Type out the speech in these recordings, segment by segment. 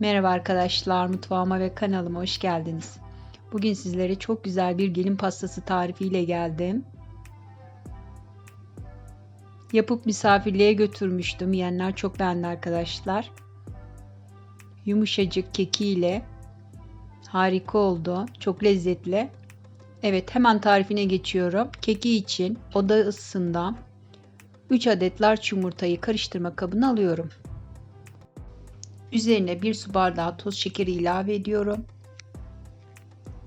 Merhaba arkadaşlar, mutfağıma ve kanalıma hoş geldiniz. Bugün sizlere çok güzel bir gelin pastası tarifiyle geldim. Yapıp misafirliğe götürmüştüm. Yiyenler çok beğendi arkadaşlar. Yumuşacık kekiyle harika oldu. Çok lezzetli. Evet hemen tarifine geçiyorum. Keki için oda ısısında 3 adet large yumurtayı karıştırma kabına alıyorum. Üzerine bir su bardağı toz şekeri ilave ediyorum.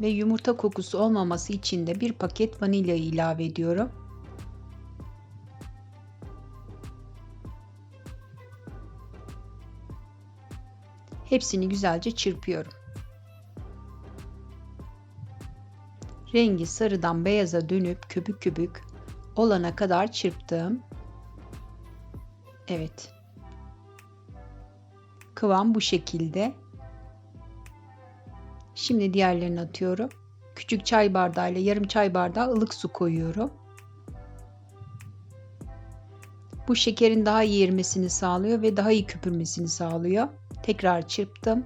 Ve yumurta kokusu olmaması için de bir paket vanilya ilave ediyorum. Hepsini güzelce çırpıyorum. Rengi sarıdan beyaza dönüp köpük köpük olana kadar çırptım. Evet. Kıvam bu şekilde. Şimdi diğerlerini atıyorum. Küçük çay bardağı ile yarım çay bardağı ılık su koyuyorum. Bu şekerin daha iyi erimesini sağlıyor ve daha iyi köpürmesini sağlıyor. Tekrar çırptım.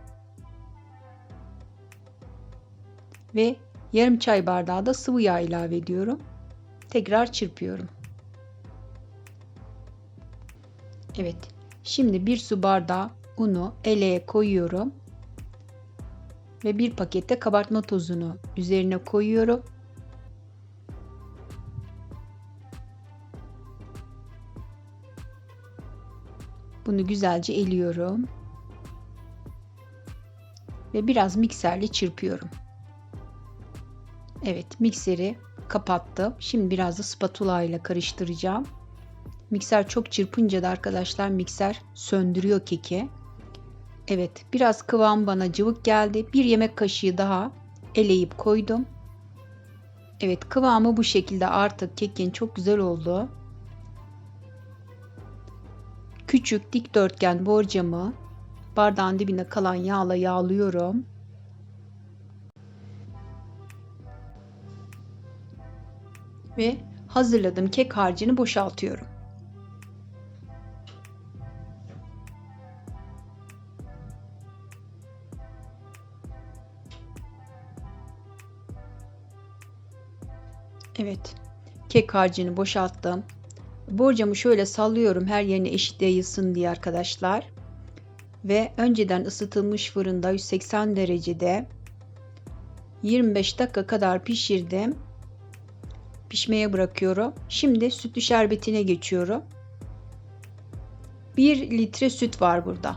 Ve yarım çay bardağı da sıvı yağ ilave ediyorum. Tekrar çırpıyorum. Evet. Şimdi bir su bardağı unu eleğe koyuyorum. Ve bir pakette kabartma tozunu üzerine koyuyorum. Bunu güzelce eliyorum. Ve biraz mikserle çırpıyorum. Evet mikseri kapattım. Şimdi biraz da spatula ile karıştıracağım. Mikser çok çırpınca da arkadaşlar mikser söndürüyor keki. Evet biraz kıvam bana cıvık geldi. Bir yemek kaşığı daha eleyip koydum. Evet kıvamı bu şekilde artık kekin çok güzel oldu. Küçük dikdörtgen borcamı bardağın dibine kalan yağla yağlıyorum. Ve hazırladığım kek harcını boşaltıyorum. Evet. Kek harcını boşalttım. Borcamı şöyle sallıyorum her yerine eşit yayılsın diye arkadaşlar. Ve önceden ısıtılmış fırında 180 derecede 25 dakika kadar pişirdim. Pişmeye bırakıyorum. Şimdi sütlü şerbetine geçiyorum. 1 litre süt var burada.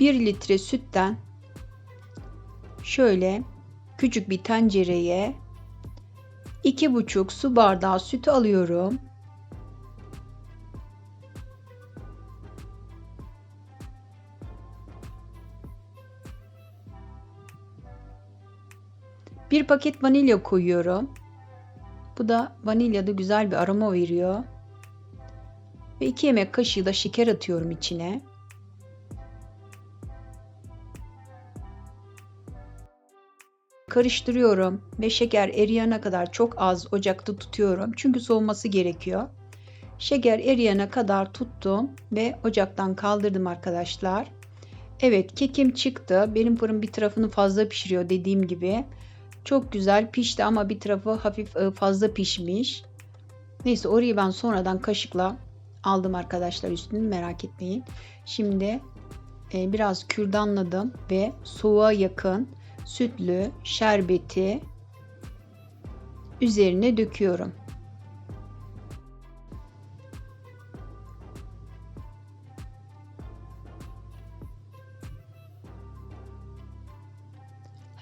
1 litre sütten şöyle küçük bir tencereye 2,5 su bardağı sütü alıyorum. Bir paket vanilya koyuyorum. Bu da vanilyada güzel bir aroma veriyor. Ve 2 yemek kaşığı da şeker atıyorum içine. Karıştırıyorum ve şeker eriyene kadar çok az ocakta tutuyorum. Çünkü soğuması gerekiyor. Şeker eriyene kadar tuttum ve ocaktan kaldırdım arkadaşlar. Evet kekim çıktı. Benim fırın bir tarafını fazla pişiriyor dediğim gibi. Çok güzel pişti ama bir tarafı hafif e, fazla pişmiş. Neyse orayı ben sonradan kaşıkla aldım arkadaşlar üstünü merak etmeyin. Şimdi e, biraz kürdanladım ve soğuğa yakın sütlü şerbeti üzerine döküyorum.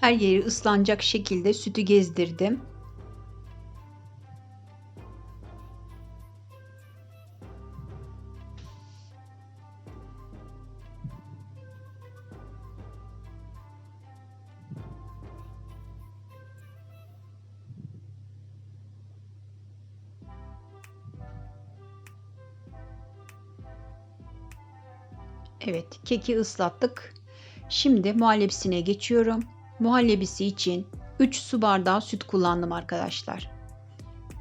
Her yeri ıslanacak şekilde sütü gezdirdim. Evet, keki ıslattık. Şimdi muhallebisine geçiyorum. Muhallebisi için 3 su bardağı süt kullandım arkadaşlar.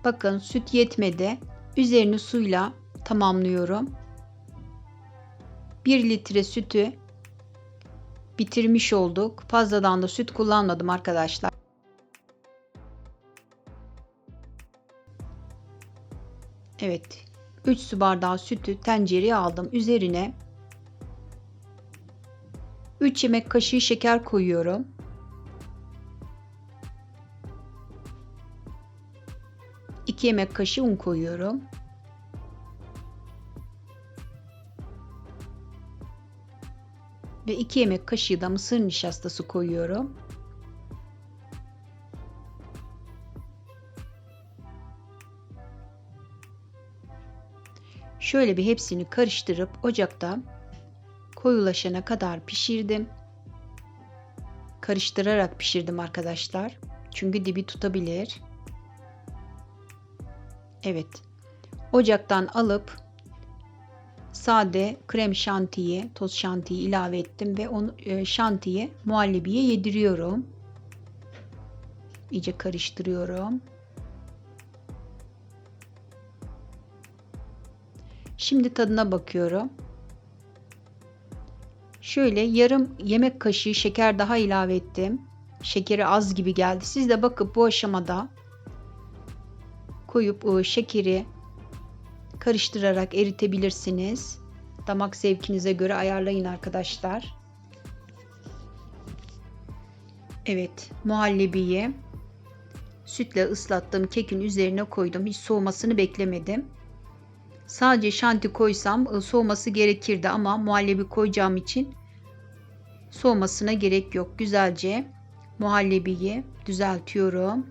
Bakın süt yetmedi. Üzerini suyla tamamlıyorum. 1 litre sütü bitirmiş olduk. Fazladan da süt kullanmadım arkadaşlar. Evet. 3 su bardağı sütü tencereye aldım. Üzerine 3 yemek kaşığı şeker koyuyorum. İki yemek kaşığı un koyuyorum. Ve 2 yemek kaşığı da mısır nişastası koyuyorum. Şöyle bir hepsini karıştırıp ocakta koyulaşana kadar pişirdim. Karıştırarak pişirdim arkadaşlar. Çünkü dibi tutabilir. Evet. Ocaktan alıp sade krem şantiyi, toz şantiyi ilave ettim ve onu e, şantiyi muhallebiye yediriyorum. İyice karıştırıyorum. Şimdi tadına bakıyorum. Şöyle yarım yemek kaşığı şeker daha ilave ettim. Şekeri az gibi geldi. Siz de bakıp bu aşamada koyup o şekeri karıştırarak eritebilirsiniz. Damak zevkinize göre ayarlayın arkadaşlar. Evet, muhallebiyi sütle ıslattığım kekin üzerine koydum. Hiç soğumasını beklemedim. Sadece şanti koysam ıı, soğuması gerekirdi ama muhallebi koyacağım için soğumasına gerek yok. Güzelce muhallebiyi düzeltiyorum.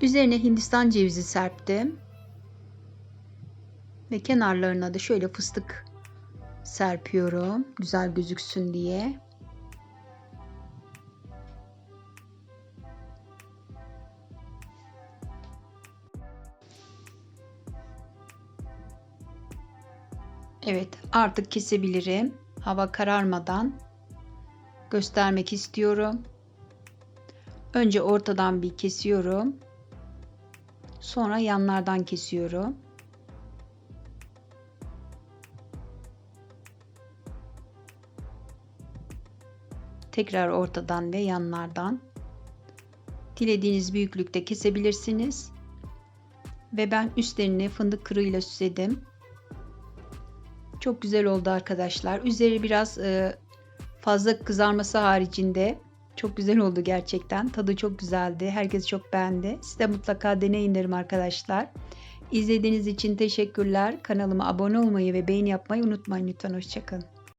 Üzerine hindistan cevizi serptim. Ve kenarlarına da şöyle fıstık serpiyorum. Güzel gözüksün diye. Evet, artık kesebilirim. Hava kararmadan göstermek istiyorum. Önce ortadan bir kesiyorum. Sonra yanlardan kesiyorum. Tekrar ortadan ve yanlardan. Dilediğiniz büyüklükte kesebilirsiniz. Ve ben üstlerini fındık kırığıyla süsledim. Çok güzel oldu arkadaşlar. Üzeri biraz e, fazla kızarması haricinde çok güzel oldu gerçekten. Tadı çok güzeldi. Herkes çok beğendi. Siz de mutlaka deneyin derim arkadaşlar. İzlediğiniz için teşekkürler. Kanalıma abone olmayı ve beğeni yapmayı unutmayın lütfen. Hoşçakalın.